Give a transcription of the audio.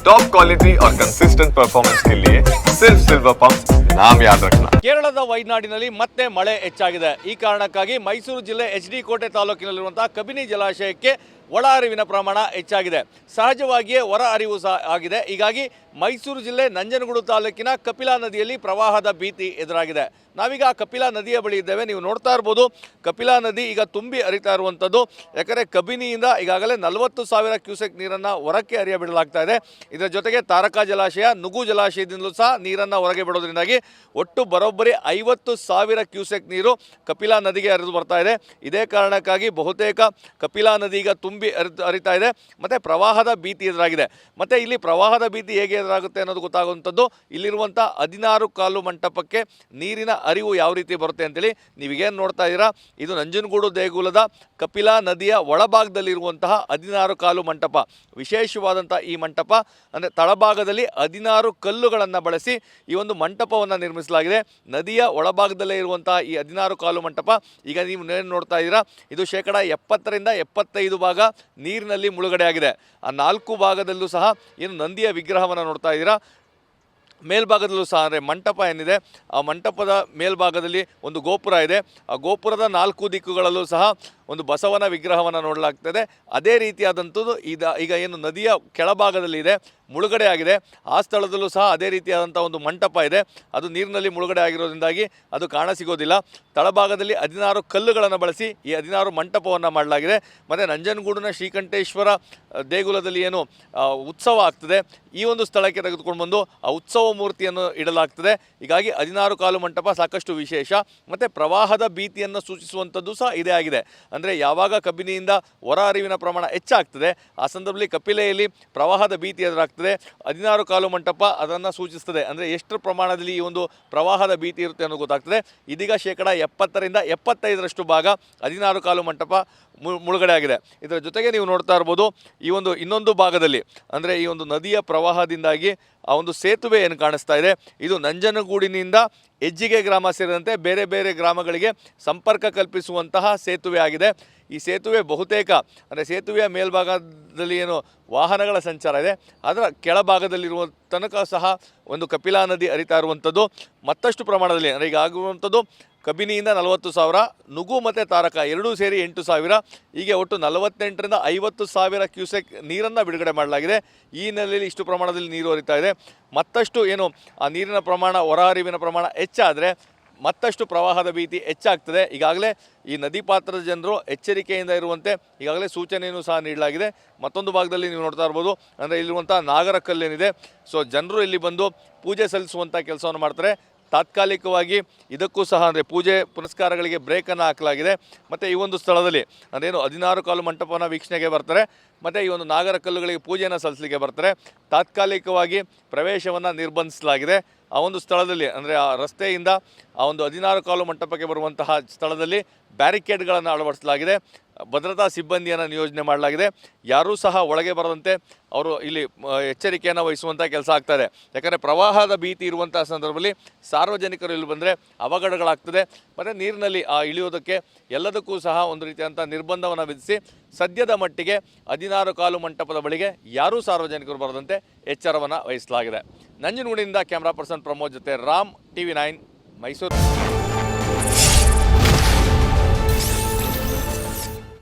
Top quality और consistent performance के लिए सिर्फ सिल्वर पंप नाम याद रखना ಕೇರಳದ ವೈನಾಡಿನಲ್ಲಿ ಮತ್ತೆ ಮಳೆ ಹೆಚ್ಚಾಗಿದೆ ಈ ಕಾರಣಕ್ಕಾಗಿ ಮೈಸೂರು ಜಿಲ್ಲೆ ಎಚ್ ಡಿ ಕೋಟೆ ತಾಲೂಕಿನಲ್ಲಿರುವಂತಹ ಕಬಿನಿ ಜಲಾಶಯಕ್ಕೆ ಒಳ ಹರಿವಿನ ಪ್ರಮಾಣ ಹೆಚ್ಚಾಗಿದೆ. ಸಹಜವಾಗಿಯೇ ಹೊರ ಅರಿವು ಸಹ ಆಗಿದೆ. ಹೀಗಾಗಿ ಮೈಸೂರು ಜಿಲ್ಲೆ ನಂಜನಗೂಡು ತಾಲೂಕಿನ ಕಪಿಲಾ ನದಿಯಲ್ಲಿ ಪ್ರವಾಹದ ಭೀತಿ ಎದುರಾಗಿದೆ. ನಾವೀಗ ಕಪಿಲಾ ನದಿಯ ಬಳಿ ಇದ್ದೇವೆ. ನೀವು ನೋಡ್ತಾ ಇರ್ಬೋದು, ಕಪಿಲಾ ನದಿ ಈಗ ತುಂಬಿ ಹರಿತಾ ಇರುವಂಥದ್ದು ಯಾಕಂದರೆ ಕಬಿನಿಯಿಂದ ಈಗಾಗಲೇ ನಲವತ್ತು ಸಾವಿರ ಕ್ಯೂಸೆಕ್ ನೀರನ್ನು ಹೊರಕ್ಕೆ ಹರಿಯ ಬಿಡಲಾಗ್ತಾ ಇದೆ. ಇದರ ಜೊತೆಗೆ ತಾರಕಾ ಜಲಾಶಯ, ನುಗು ಜಲಾಶಯದಿಂದಲೂ ಸಹ ನೀರನ್ನು ಹೊರಗೆ ಬಿಡೋದ್ರಿಂದಾಗಿ ಒಟ್ಟು ಬರೋಬ್ಬರಿ ಐವತ್ತು ಸಾವಿರ ಕ್ಯೂಸೆಕ್ ನೀರು ಕಪಿಲಾ ನದಿಗೆ ಹರಿದು ಬರ್ತಾ ಇದೆ. ಇದೇ ಕಾರಣಕ್ಕಾಗಿ ಬಹುತೇಕ ಕಪಿಲಾ ನದಿ ಈಗ ತುಂಬಿ ಹರಿದು ಅರಿತಾ ಇದೆ. ಮತ್ತು ಪ್ರವಾಹದ ಭೀತಿ ಎದುರಾಗಿದೆ. ಮತ್ತು ಇಲ್ಲಿ ಪ್ರವಾಹದ ಭೀತಿ ಹೇಗೆ ಎದುರಾಗುತ್ತೆ ಅನ್ನೋದು ಗೊತ್ತಾಗುವಂಥದ್ದು ಇಲ್ಲಿರುವಂಥ ಹದಿನಾರು ಕಾಲು ಮಂಟಪಕ್ಕೆ ನೀರಿನ ಅರಿವು ಯಾವ ರೀತಿ ಬರುತ್ತೆ ಅಂತೇಳಿ ನೀವೀಗೇನು ನೋಡ್ತಾ ಇದ್ದೀರಾ? ಇದು ನಂಜನಗೂಡು ದೇಗುಲದ ಕಪಿಲಾ ನದಿಯ ಒಳಭಾಗದಲ್ಲಿರುವಂತಹ ಹದಿನಾರು ಕಾಲು ಮಂಟಪ. ವಿಶೇಷವಾದಂಥ ಈ ಮಂಟಪ, ಅಂದರೆ ತಳಭಾಗದಲ್ಲಿ ಹದಿನಾರು ಕಲ್ಲುಗಳನ್ನು ಬಳಸಿ ಈ ಒಂದು ಮಂಟಪವನ್ನು ನಿರ್ಮಿಸಲಾಗಿದೆ. ನದಿಯ ಒಳಭಾಗದಲ್ಲೇ ಇರುವಂತಹ ಈ ಹದಿನಾರು ಕಾಲು ಮಂಟಪ, ಈಗ ನೀವು ಏನು ನೋಡ್ತಾ ಇದ್ದೀರಾ? ಇದು ಶೇಕಡ ಎಪ್ಪತ್ತರಿಂದ ಎಪ್ಪತ್ತೈದು ಭಾಗ ನೀರಿನಲ್ಲಿ ಮುಳುಗಡೆ ಆಗಿದೆ. ಆ ನಾಲ್ಕು ಭಾಗದಲ್ಲೂ ಸಹ ಏನು ನಂದಿಯ ವಿಗ್ರಹವನ್ನು ನೋಡ್ತಾ ಇದ್ದೀರಾ? ಮೇಲ್ಭಾಗದಲ್ಲೂ ಸಹ ಅಂದರೆ ಮಂಟಪ ಏನಿದೆ, ಆ ಮಂಟಪದ ಮೇಲ್ಭಾಗದಲ್ಲಿ ಒಂದು ಗೋಪುರ ಇದೆ. ಆ ಗೋಪುರದ ನಾಲ್ಕು ದಿಕ್ಕುಗಳಲ್ಲೂ ಸಹ ಒಂದು ಬಸವನ ವಿಗ್ರಹವನ್ನು ನೋಡಲಾಗ್ತದೆ. ಅದೇ ರೀತಿಯಾದಂಥದ್ದು ಈಗ ಈಗ ಏನು ನದಿಯ ಕೆಳಭಾಗದಲ್ಲಿ ಇದೆ. ಮುಳುಗಡೆ ಆಗಿದೆ. ಆ ಸ್ಥಳದಲ್ಲೂ ಸಹ ಅದೇ ರೀತಿಯಾದಂಥ ಒಂದು ಮಂಟಪ ಇದೆ. ಅದು ನೀರಿನಲ್ಲಿ ಮುಳುಗಡೆ ಆಗಿರೋದ್ರಿಂದಾಗಿ ಅದು ಕಾಣ ಸಿಗೋದಿಲ್ಲ. ತಳಭಾಗದಲ್ಲಿ ಹದಿನಾರು ಕಲ್ಲುಗಳನ್ನು ಬಳಸಿ ಈ ಹದಿನಾರು ಮಂಟಪವನ್ನು ಮಾಡಲಾಗಿದೆ. ಮತ್ತು ನಂಜನಗೂಡಿನ ಶ್ರೀಕಂಠೇಶ್ವರ ದೇಗುಲದಲ್ಲಿ ಏನು ಉತ್ಸವ ಆಗ್ತದೆ. ಈ ಒಂದು ಸ್ಥಳಕ್ಕೆ ತೆಗೆದುಕೊಂಡು ಬಂದು ಆ ಉತ್ಸವ ಮೂರ್ತಿಯನ್ನು ಇಡಲಾಗ್ತದೆ. ಹೀಗಾಗಿ ಹದಿನಾರು ಕಾಲು ಮಂಟಪ ಸಾಕಷ್ಟು ವಿಶೇಷ. ಮತ್ತು ಪ್ರವಾಹದ ಭೀತಿಯನ್ನು ಸೂಚಿಸುವಂಥದ್ದು ಸಹ ಇದೇ ಆಗಿದೆ. ಅಂದರೆ ಯಾವಾಗ ಕಬಿನಿಯಿಂದ ಹೊರ ಅರಿವಿನ ಪ್ರಮಾಣ ಹೆಚ್ಚಾಗ್ತದೆ, ಆ ಸಂದರ್ಭದಲ್ಲಿ ಕಪಿಲೆಯಲ್ಲಿ ಪ್ರವಾಹದ ಭೀತಿ ಎದುರಾಗ್ತದೆ. ಹದಿನಾರು ಕಾಲು ಮಂಟಪ ಅದನ್ನು ಸೂಚಿಸ್ತದೆ. ಅಂದರೆ ಎಷ್ಟು ಪ್ರಮಾಣದಲ್ಲಿ ಈ ಒಂದು ಪ್ರವಾಹದ ಭೀತಿ ಇರುತ್ತೆ ಅನ್ನೋದು ಗೊತ್ತಾಗ್ತದೆ. ಇದೀಗ ಶೇಕಡ ಎಪ್ಪತ್ತರಿಂದ ಎಪ್ಪತ್ತೈದರಷ್ಟು ಭಾಗ ಹದಿನಾರು ಕಾಲು ಮಂಟಪ ಮುಳುಗಡೆ ಆಗಿದೆ. ಇದರ ಜೊತೆಗೆ ನೀವು ನೋಡ್ತಾ ಇರ್ಬೋದು, ಈ ಒಂದು ಇನ್ನೊಂದು ಭಾಗದಲ್ಲಿ, ಅಂದರೆ ಈ ಒಂದು ನದಿಯ ಪ್ರವಾಹದಿಂದಾಗಿ ಆ ಒಂದು ಸೇತುವೆ ಏನು ಕಾಣಿಸ್ತಾ ಇದೆ. ಇದು ನಂಜನಗೂಡಿನಿಂದ ಹೆಜ್ಜಿಗೆ ಗ್ರಾಮ ಸೇರಿದಂತೆ ಬೇರೆ ಬೇರೆ ಗ್ರಾಮಗಳಿಗೆ ಸಂಪರ್ಕ ಕಲ್ಪಿಸುವಂತಹ ಸೇತುವೆ ಆಗಿದೆ. ಈ ಸೇತುವೆ ಬಹುತೇಕ, ಅಂದರೆ ಸೇತುವೆಯ ಮೇಲ್ಭಾಗದಲ್ಲಿ ಏನು ವಾಹನಗಳ ಸಂಚಾರ ಇದೆ. ಅದರ ಕೆಳಭಾಗದಲ್ಲಿರುವ ತನಕ ಸಹ ಒಂದು ಕಪಿಲಾ ನದಿ ಹರಿತಾ ಇರುವಂಥದ್ದು. ಮತ್ತಷ್ಟು ಪ್ರಮಾಣದಲ್ಲಿ ಅಂದರೆ ಈಗ ಆಗುವಂಥದ್ದು ಕಬಿನಿಯಿಂದ ನಲವತ್ತು ಸಾವಿರ, ನುಗು ಮತ್ತು ತಾರಕ ಎರಡೂ ಸೇರಿ ಎಂಟು ಸಾವಿರ. ಹೀಗೆ ಒಟ್ಟು ನಲವತ್ತೆಂಟರಿಂದ ಐವತ್ತು ಸಾವಿರ ಕ್ಯೂಸೆಕ್ ನೀರನ್ನು ಬಿಡುಗಡೆ ಮಾಡಲಾಗಿದೆ. ಈ ನೆಲೆಯಲ್ಲಿ ಇಷ್ಟು ಪ್ರಮಾಣದಲ್ಲಿ ನೀರು ಹರಿತಾ ಇದೆ. ಮತ್ತಷ್ಟು ಏನು ಆ ನೀರಿನ ಪ್ರಮಾಣ ಹೊರಹರಿವಿನ ಪ್ರಮಾಣ ಹೆಚ್ಚಾದರೆ ಮತ್ತಷ್ಟು ಪ್ರವಾಹದ ಭೀತಿ ಹೆಚ್ಚಾಗ್ತದೆ. ಈಗಾಗಲೇ ಈ ನದಿ ಪಾತ್ರದ ಜನರು ಎಚ್ಚರಿಕೆಯಿಂದ ಇರುವಂತೆ ಈಗಾಗಲೇ ಸೂಚನೆಯನ್ನು ಸಹ ನೀಡಲಾಗಿದೆ. ಮತ್ತೊಂದು ಭಾಗದಲ್ಲಿ ನೀವು ನೋಡ್ತಾ ಇರ್ಬೋದು, ಅಂದರೆ ಇಲ್ಲಿರುವಂಥ ನಾಗರ ಕಲ್ಲೇನಿದೆ ಸೊ, ಜನರು ಇಲ್ಲಿ ಬಂದು ಪೂಜೆ ಸಲ್ಲಿಸುವಂಥ ಕೆಲಸವನ್ನು ಮಾಡ್ತಾರೆ. ತಾತ್ಕಾಲಿಕವಾಗಿ ಇದಕ್ಕೂ ಸಹ, ಅಂದರೆ ಪೂಜೆ ಪುನಸ್ಕಾರಗಳಿಗೆ ಬ್ರೇಕನ್ನು ಹಾಕಲಾಗಿದೆ. ಮತ್ತು ಈ ಒಂದು ಸ್ಥಳದಲ್ಲಿ ಅಂದ್ರೇನು ಹದಿನಾರು ಕಾಲು ಮಂಟಪವನ್ನು ವೀಕ್ಷಣೆಗೆ ಬರ್ತಾರೆ. ಮತ್ತು ಈ ಒಂದು ನಾಗರ ಕಲ್ಲುಗಳಿಗೆ ಪೂಜೆಯನ್ನು ಸಲ್ಲಿಸಲಿಕ್ಕೆ ಬರ್ತಾರೆ. ತಾತ್ಕಾಲಿಕವಾಗಿ ಪ್ರವೇಶವನ್ನು ನಿರ್ಬಂಧಿಸಲಾಗಿದೆ. ಆ ಒಂದು ಸ್ಥಳದಲ್ಲಿ, ಅಂದರೆ ಆ ರಸ್ತೆಯಿಂದ ಆ ಒಂದು ಹದಿನಾರು ಕಾಲು ಮಂಟಪಕ್ಕೆ ಬರುವಂತಹ ಸ್ಥಳದಲ್ಲಿ ಬ್ಯಾರಿಕೇಡ್ಗಳನ್ನು ಅಳವಡಿಸಲಾಗಿದೆ. ಭದ್ರತಾ ಸಿಬ್ಬಂದಿಯನ್ನು ನಿಯೋಜನೆ ಮಾಡಲಾಗಿದೆ. ಯಾರೂ ಸಹ ಒಳಗೆ ಬರದಂತೆ ಅವರು ಇಲ್ಲಿ ಎಚ್ಚರಿಕೆಯನ್ನು ವಹಿಸುವಂಥ ಕೆಲಸ ಆಗ್ತದೆ. ಯಾಕಂದರೆ ಪ್ರವಾಹದ ಭೀತಿ ಇರುವಂಥ ಸಂದರ್ಭದಲ್ಲಿ ಸಾರ್ವಜನಿಕರು ಇಲ್ಲಿ ಬಂದರೆ ಅವಘಡಗಳಾಗ್ತದೆ. ಮತ್ತು ನೀರಿನಲ್ಲಿ, ಆ, ಇಳಿಯೋದಕ್ಕೆ ಎಲ್ಲದಕ್ಕೂ ಸಹ ಒಂದು ರೀತಿಯಾದಂಥ ನಿರ್ಬಂಧವನ್ನು ವಿಧಿಸಿ ಸದ್ಯದ ಮಟ್ಟಿಗೆ ಹದಿನಾರು ಕಾಲು ಮಂಟಪದ ಬಳಿಗೆ ಯಾರೂ ಸಾರ್ವಜನಿಕರು ಬರದಂತೆ ಎಚ್ಚರವನ್ನು ವಹಿಸಲಾಗಿದೆ. ನಂಜನಗೂಡಿನಿಂದ ಕ್ಯಾಮ್ರಾ ಪರ್ಸನ್ ಪ್ರಮೋದ್ ಜೊತೆ ರಾಮ್ ಟಿ ವಿ ಮೈಸೂರು.